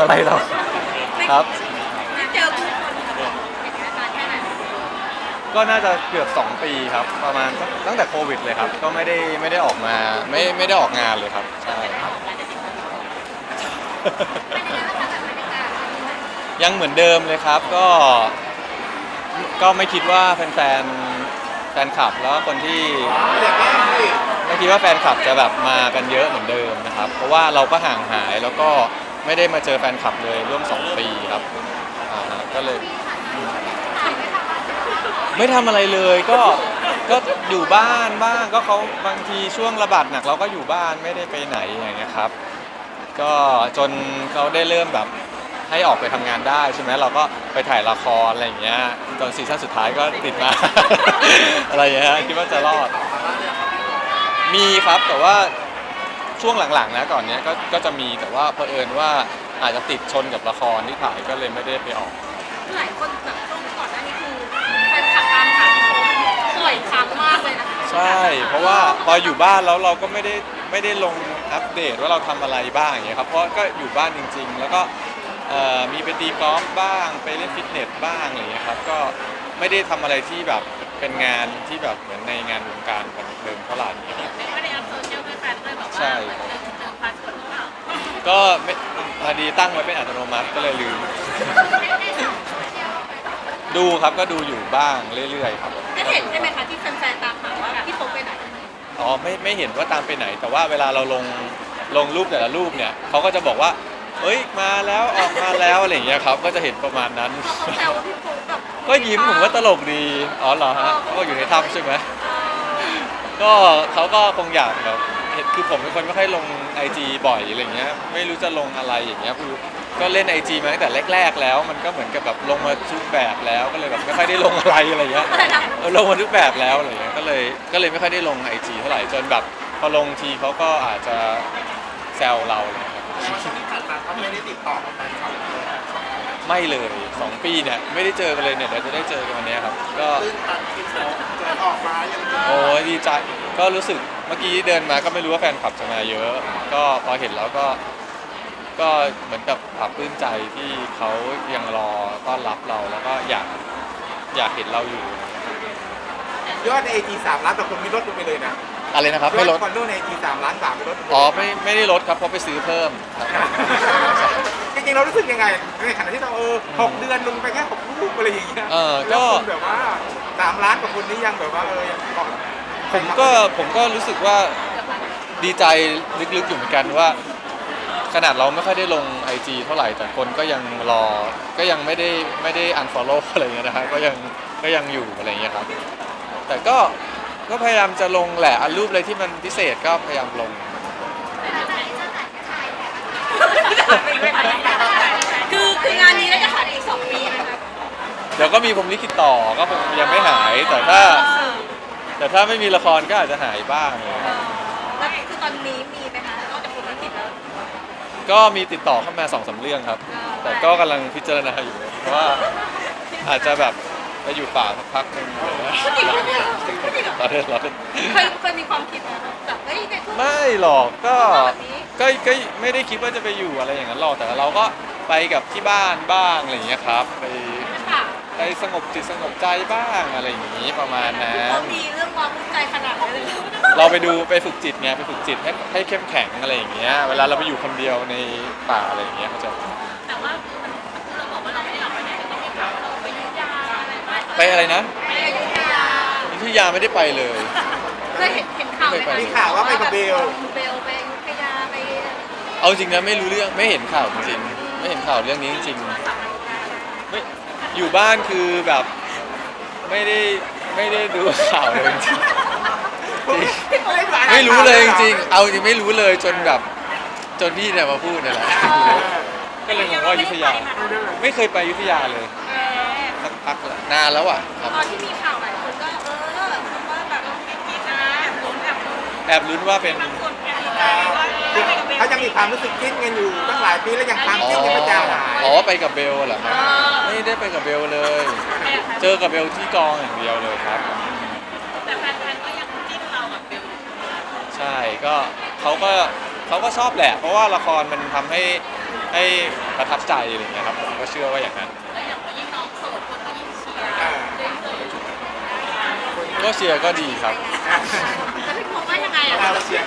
อะไรเราครับ เจอผู้คนเป็นไงนานแค่ไหนก็น่าจะเกือบ 2 ปีครับ ประมาณสักตั้งแต่โควิดเลยครับ ก็ไม่ได้ไม่ได้ออกมาไม่ไม่ได้ออกงานเลยครับใช่ครับยังเหมือนเดิมเลยครับก็ก็ไม่คิดว่าแฟนแฟนแฟนคลับแล้วก็คนที่ไม่คิดว่าแฟนคลับจะแบบมากันเยอะเหมือนเดิมนะครับ เพราะว่าเราก็ห่างหายแล้วก็ ไม่ได้มาเจอแฟนคลับเลยร่วม 2 ปีครับอ่าฮะก็เลย ไม่ทำอะไรเลยก็ก็อยู่บ้านบ้างก็เขาบางทีช่วงระบาดหนักเราก็อยู่บ้านไม่ได้ไปไหนอย่างเงี้ยครับ ก็จนเขาได้เริ่มแบบให้ออกไปทำงานได้ใช่ไหมเราก็ไปถ่ายละครอะไรอย่างเงี้ยจนซีซั่นสุดท้ายก็ติดมา อะไรอย่างเงี้ยคิดว่าจะรอด มีครับแต่ว่า ช่วงหลังๆนะก่อนเนี้ยก็ก็จะมีแต่ว่าเผอิญว่าอาจจะติดชนกับละครที่ถ่ายก็เลยไม่ได้ไปออก หลายคนแบบช่วงก่อนหน้านี้คือแฟนคลับตามหาพี่โป๊ปบ่อยครั้งมากเลยนะคะใช่ เพราะว่าพออยู่บ้านแล้วเราก็ไม่ได้ไม่ได้ลงอัปเดตว่าเราทำอะไรบ้างอย่างเงี้ยครับเพราะก็อยู่บ้านจริง ๆ แล้วก็เอ่อมีไปตีกอล์ฟบ้างไปเล่นฟิตเนสบ้างอะไรเงี้ยครับก็ไม่ได้ทำอะไรที่แบบเป็นงานที่แบบเหมือนในงานวงการบันเทิงเท่าไหร่ ช่เหมือนเจอเจอพาสปอร์ตหรือเปล่าก็ไม่พอดีตั้งไว้เป็นอัตโนมัติก็เลยลืม ดูครับก็ดูอยู่บ้างเรื่อยๆครับ ได้เห็นใช่ไหมคะที่แฟนๆตามหาว่าพี่โป๊ปไปไหนอ๋อไม่ไม่เห็นว่าตามไปไหน แต่ว่าเวลาเราลงลงรูปแต่ละรูปเนี่ยเขาก็จะบอกว่า เอ้ยมาแล้วออกมาแล้วอะไรอย่างเงี้ยครับ ก็จะเห็นประมาณนั้น เขาแซวว่าพี่โป๊ปแบบก็ยิ้มผมว่าตลกดีอ๋อเหรอฮะเขาก็อยู่ในถ้ำใช่ไหมก็เขาก็คงอยากแบบ เห็นคือผมเป็นคนไม่ค่อยลงไอจีบ่อยอะไรเงี้ยไม่รู้จะลงอะไรอย่างเงี้ยคือก็เล่นไอจีมาตั้งแต่แรก ๆ แล้ว มันก็เหมือนกับแบบลงมาทุกแบบแล้วก็เลยแบบไม่ค่อยได้ลงอะไรอะไรเงี้ยเออลงมาทุกแบบแล้วอะไรเงี้ยก็เลยก็เลยไม่ค่อยได้ลงไอจีเท่าไหร่จนแบบพอลงทีเขาก็อาจจะแซวเราเลยครับ ที่ผ่านมาเขาไม่ได้ติดต่อกับแฟนคลับ ไม่เลยสองปีเนี่ยไม่ได้เจอกันเลยเนี่ยเดี๋ยวจะได้เจอกันวันเนี้ยครับ ก็ตื้นตันที่เขาเกิดออกมายังโอ้ยดีใจก็รู้สึกเมื่อกี้เดินมาก็ไม่รู้ว่าแฟนคลับจะมาเยอะ ก็พอเห็นแล้วก็ ก็เหมือนกับปรับปลื้มใจที่เขายังรอต้อนรับเราแล้วก็อยากอยากเห็นเราอยู่ ยอดในไอจีสามล้านแต่คนมีลดลงไปเลยนะอะไรนะครับยไม่อลดดคอนโดในไอจีสามล้านสามไม่ลดลงไปอ๋อไม่ไม่ได้ลดครับเพราะไปซื้อเพิ่มครับจ ริงๆเรารู้สึกยังไงในขณะที่เราเออหกเดือนลงไปแค่หกรูปอะไรอย่างเงี้ยเออก็ แล้วคุณแบบว่าสามล้านกว่าคนนี้ยังแบบว่าเออยังก่อนผมก็ผมก็รู้สึกว่าดีใจลึกๆอยู่เหมือนกันว่า ขนาดเราไม่ค่อยได้ลง IG เท่าไหร่แต่คนก็ยังรอ ก็ยังไม่ได้ไม่ได้ unfollow อะไรเงี้ยนะครับก็ยังก็ยังอยู่อะไรเงี้ยครับ แต่ก็ก็พยายามจะลงแหละอันรูปอะไรที่มันพิเศษก็พยายามลง คือคืองานนี้แล้วจะหายอีกสองปีนะคะเดี๋ยวก็มีผมลิขิตต่อก็คงยังไม่หายแต่ถ้า แต่ถ้าไม่มีละครก็อาจจะหายบ้างเลยแล้วคือตอนนี้มีไหมคะนอกจากคนธุรกิจแล้ว ก็มีติดต่อเข้ามาสองสามเรื่องครับแต่ก็กำลังพิจารณาอยู่เพราะว่าอาจจะแบบไปอยู่ป่าสักพักหนึ่งอะไรเงี้ยจริงปะเนี่ยจริงเหรอเราเล่นเราเล่นเคยเคยมีความคิดนะแบบเฮ้ยในทุกไม่หรอกก็แบบนี้ ก็ก็ไม่ได้คิดว่าจะไปอยู่อะไรอย่างนั้นหรอกแต่เราก็ไปกับที่บ้านบ้างอะไรอย่างเงี้ยครับ ไปค่ะไปสงบจิตสงบใจบ้างอะไรอย่างงี้ประมาณนั้เขาน มีเรื่องความรู้ใจขนาดนั้นเลยเหรอเราไปดูไปฝึกจิตไงไปฝึกจิตให้ให้เข้มแข็งอะไรอย่างเงี้ยเวลาเราไปอยู่คนเดียวในป่าอะไรอย่างเงี้ยเขาใจะแต่ว่าเราบอกว่าเราไม่ได้ออกไปไหนก็ต้องมีข่าวว่าเราไปอยุธยาอะไรไปไปอะไรนะไปอยุธยาอยุธยาไม่ได้ไปเลย เคยเห็นเห็นข่าวไหมคะมีข่าวว่าไปกับเบล เบลไปอยุธยาไป เอาจริงนะไม่รู้เรื่องไม่เห็นข่าวจริงๆไม่เห็นข่าวเรื่องนี้จริงๆไม่อยู่บ้านคือแบบไม่ได้ไม่ได้ดูข่าวเลยจริงๆจริงไม่รู้เลยจริงๆเอาจริงไม่รู้เลยจนแบบจนพี่เนี่ยมาพูดเนี่ยแหละก็เลยงงว่าอยุธยา ไม่เคยไปอยุธยาเลยเออสักพักแล้วนานแล้วอะครับ ตอนที่มีข่าวหลายคนก็เออคำว่าแบบกินนะแอบลุ้นแอบลุ้นแอบลุ้นว่าเป็น บางคนแอบดีใจว่า เออไปกับเบลเขาจะมีความรู้สึกจิ้นกันอยู่ตั้งหลายปีแล้วยังความจิ้นยังไม่จางหายอ๋อไปกับเบลเหรอครับเออไม่ได้ไปกับเบลเลย เจอกับเบลที่กองอย่างเดียวเลยครับ แต่แฟนๆก็ยังจิ้นเรากับเบลใช่ก็เขาก็เขาก็ชอบแหละ เพราะว่าละครมันทำให้ให้ประทับใจอะไรอย่างเงี้ยครับผมก็เชื่อว่าอย่างนั้นแล้วอย่างยิ่งน้องโสดคนก็ยิ่งเชียร์อ่าเรื่อยๆก็เชียร์ก็ดีครับ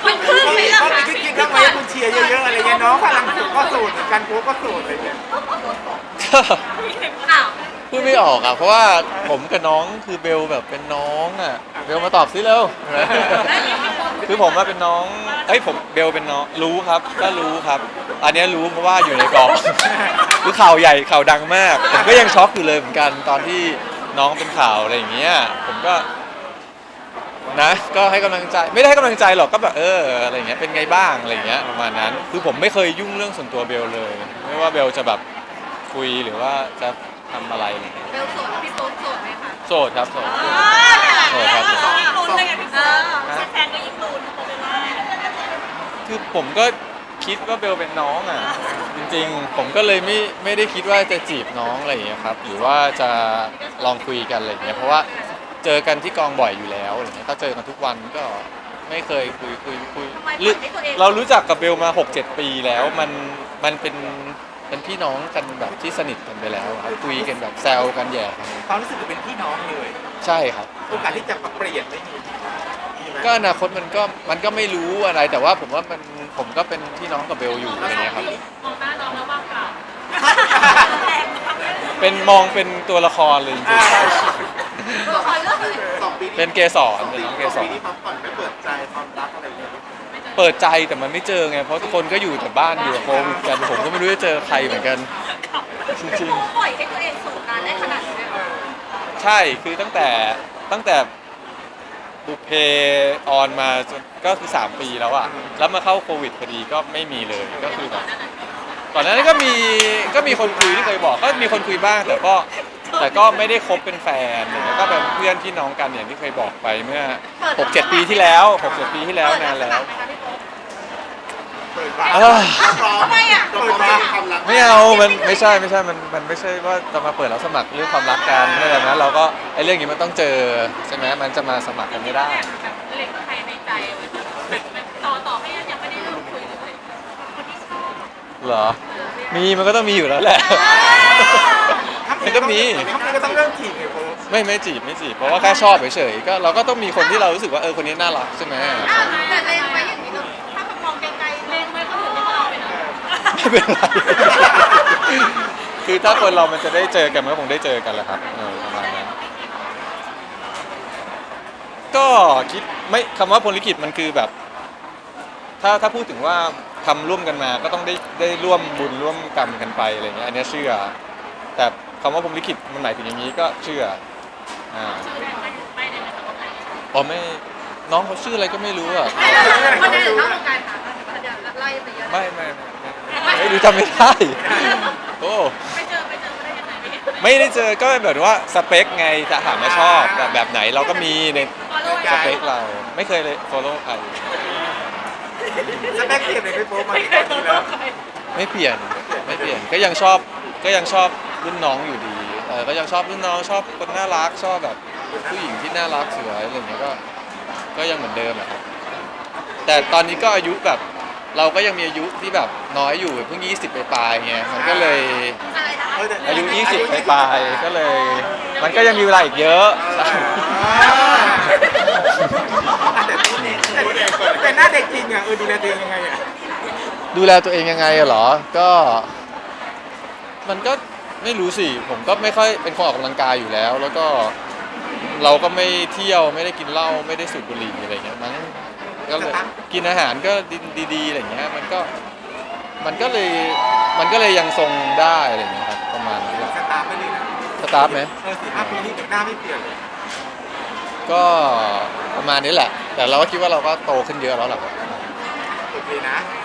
มันคือไหมล่ะเขาคะคิดคิดทำไมคุณเชียร์เยอะๆอะไรเงี้ยน้องกำลังก็โสดเหมือนกันโค้ก็โสดอะไรเงี้ยอ้าวพูดไม่ออกอะเพราะว่าผมกับน้องคือเบลแบบเป็นน้องอะเบลมาตอบสิเร็วแล้วอย่างพี่พงษ์คือผมว่าเป็นน้องเอ้ยผมเบลเป็นน้องรู้ครับก็รู้ครับ อันเนี้ยรู้เพราะว่าอยู่ในกอง คือข่าวใหญ่ข่าวดังมากผมก็ยังช็อกอยู่เลยเหมือนกันตอนที่น้องเป็นข่าวอะไรอย่างเงี้ยผมก็ นะก็ให้กำลังใจไม่ได้ให้กำลังใจหรอกก็แบบเอออะไรอย่างเงี้ยเป็นไงบ้างอะไรอย่างเงี้ยประมาณนั้นคือผมไม่เคยยุ่งเรื่องส่วนตัวเบลเลย ไม่ว่าเบลจะแบบคุยหรือว่าจะทำอะไรอะไรอย่างเงี้ยเบลโสดพี่โป๊ปโสดไหมคะโสดครับโสดอ๋อโสดครับ ยิ่งลุ้นเลยไงพี่โป๊ปฮะแฟนๆก็ยิ่งลุ้นโป๊ปเลยว่าคือผมก็คิดว่าเบลเป็นน้องอะจริงๆ ผมก็เลยไม่ไม่ได้คิดว่าจะจีบน้องอะไรอย่างเงี้ยครับหรือว่าจะลองคุยกันอะไรอย่างเงี้ยเพราะว่า เจอกันที่กองบ่อยอยู่แล้วอะไรเงี้ยถ้าเจอกันทุกวันก็ไม่เคยคุยคุยคุยหรือเรารู้จักกับเบลมา 6-7 ปีแล้วมันมันเป็นเป็นพี่น้องกันแบบที่สนิทกันไปแล้วครับคุยกันแบบแซวกันแย่กันความรู้สึกคือเป็นพี่น้องเลยใช่ครับ โอกาสที่จะปรับเปลี่ยนไม่มีมีไหมก็อนาคตมันก็มันก็ไม่รู้อะไรแต่ว่าผมว่ามันผมก็เป็นพี่น้องกับเบลอยู่อะไรเงี้ยครับ มองหน้าน้องแล้วว่างเปล่าเป็นมองเป็นตัวละครเลยจริงอ่าตัวคอยเลือก เลยสองปีๆเป็นเกสรเป็นน้องเกสสองรปีนี้ความฝันไม่เปิดใจความรักอะไรเงี้ยเปิดใจแต่มันไม่เจอไง เพราะทุกคนก็อยู่แต่บ้านอยู่กับโควิดกัน ผมก็ไม่รู้จะเจอใครเหมือนกัน จริงพี่โป๊ปปล่อยให้ตัวเองโสดนานได้ขนาดนี้เลยเหรอๆใช่คือตั้งแต่ตั้งแต่บุพเพออนมาจนก็คือ 3 ปีแล้วอะแล้วมาเข้าโควิดพอดีก็ไม่มีเลยก็คือแบบก่อนหน้านั้นก็มีก็มีคนคุยที่เคยบอกก็มีคนคุยบ้างแต่ก็ แต่ก็ไม่ได้คบเป็นแฟนอะไรเงี้ยก็เป็นเพื่อนพี่น้องกันอย่างที่เคยบอกไปเมื่อ 6-7 ปีที่แล้ว 6-7 ปีที่แล้วนานแล้วเปิดบ้านเออทำไมอะเปิดบ้านความรักไม่เอามันไม่ใช่ไม่ใช่ มันมันไม่ใช่ว่าจะมาเปิดรับสมัครเรื่องความรักกันไม่แบบนั้นเราก็ไอ้เรื่องนี้มันต้องเจอใช่ไหมมันจะมาสมัครกันไม่ได้แบบเล็งใครในใจไว้แบบต่อต่อให้ยังไม่ได้เริ่มคุยเลยคนที่ชอบเหรอ มีมันก็ต้องมีอยู่แล้วแหละ มันก็มีทำไมก็ต้องเริ่มถีบไงโค้ไม่ไม่จีบไม่จีบเพราะว่าแค่ชอบเฉยๆก็เราก็ต้องมีคนที่เรารู้สึกว่าเออคนนี้น่ารักใช่ไหมแต่เล็งไว้อย่างนี้เนอะถ้าแบบมองไกลๆเล็งไว้ก็ถือว่าเราไปเนอะไม่เป็นไรคือถ้าคนเรามันจะได้เจอกันมันก็คงได้เจอกันแหละครับเออประมาณนั้นก็คิดไม่คำว่าพลลิขิตมันคือแบบ ถ้าถ้าพูดถึงว่าทำร่วมกันมาก็ต้องได้ได้ร่วมบุญร่วมกรรมกันไปอะไรเงี้ยอันเนี้ยเชื่อ แต่คำว่าพรหมลิขิตมันหมายถึงอย่างนี้ก็เชื่ออ่าชื่อได้ไม่ไม่ได้ไหมคะว่าใครอ๋อไม่น้องเขาชื่ออะไรก็ไม่รู้อะไม่ได้คนอื่นนอกวงการค่ะเดี๋ยวไล่ไปเยอะไม่ไม่ไม่ไม่ไม่รู้จำไม่ได้โอ้ไปเจอไปเจอมาได้ยังไงไม่ได้ไม่ได้เจอก็แบบว่าสเปคไงจะถามว่าชอบแบบแบบไหนเราก็มีในฟอลโล่สเปคเราไม่เคยเลย follow ใครสเปคเปลี่ยนเลยพี่โป๊มากี่ปีแล้วไม่เปลี่ยนไม่เปลี่ยนก็ยังชอบก็ยังชอบ รุ่นน้องอยู่ดีเออก็ยังชอบรุ่นน้องชอบคนน่ารักชอบแบบผู้หญิงที่น่ารักสวยอะไรอย่างเงี้ยก็ก็ยังเหมือนเดิมแหละครับแต่ตอนนี้ก็อายุแบบเราก็ยังมีอายุที่แบบน้อยอยู่เพิ่ง20 ไปปลายๆไงมันก็เลยอะไรนะเแต่อายุ 20 ไปปลายๆก็เลย มันก็ยังมีเวลาอีกเยอะ แต่หน้าเด็กจริงอะเออดูแลตัวเองยังไงอะดูแลตัวเองยังไงอะเหรอ ก็ มันก็ ไม่รู้สิ ผมก็ไม่ค่อยเป็นคนออกกำลังกายอยู่แล้ว แล้วก็เราก็ไม่เที่ยวไม่ได้กินเหล้าไม่ได้สูบบุหรี่อะไรเงี้ยมั้งก็เลยกินอาหารก็ดีๆอะไรเงี้ยมันก็มันก็เลยมันก็เลยยังทรงได้อะไรเงี้ยครับประมาณนี้แหละสตาร์ทไปเลยนะสตาร์ทไหมเออสี่ห้าปีนี้เด็กหน้าไม่เปลี่ยนเลยก็ประมาณนี้แหละ แต่เราก็คิดว่าเราก็โตขึ้นเยอะแล้วแหละครับโอเคนะโ